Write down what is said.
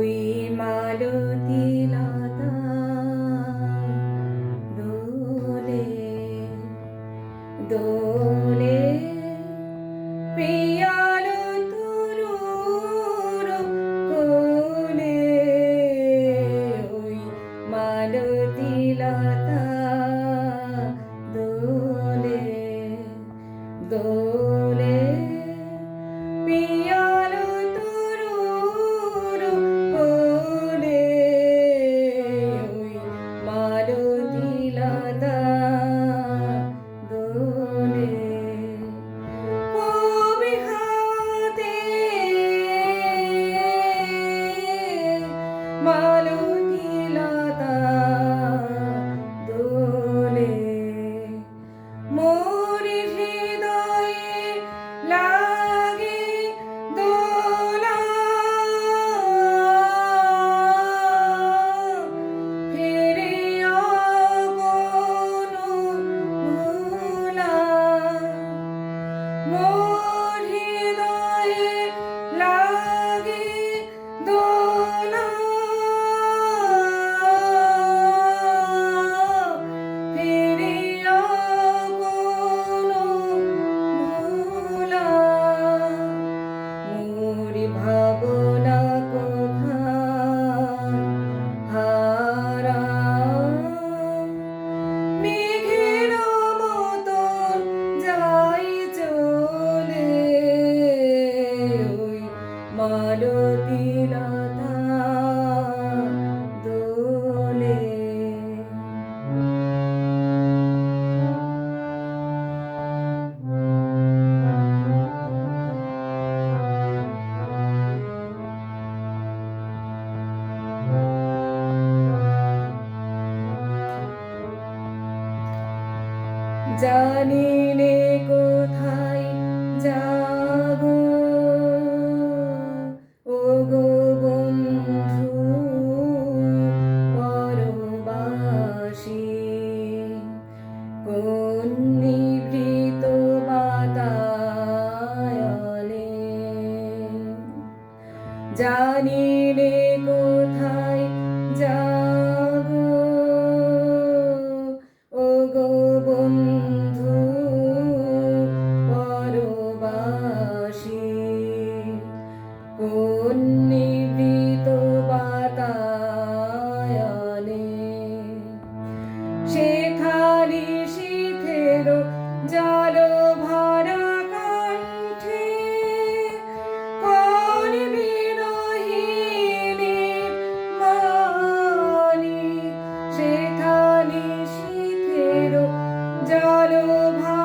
ওই মালতী লতা দোলে দোলে পিয়ালো তরুর কোলে ওই মালতী লতা দোলে দোলে জানিলে কোথায় যাব। ও গো বন্ধু পরবাসী কোন নিভৃত বাতায়নে জানিলে কোথায় চলো ভাই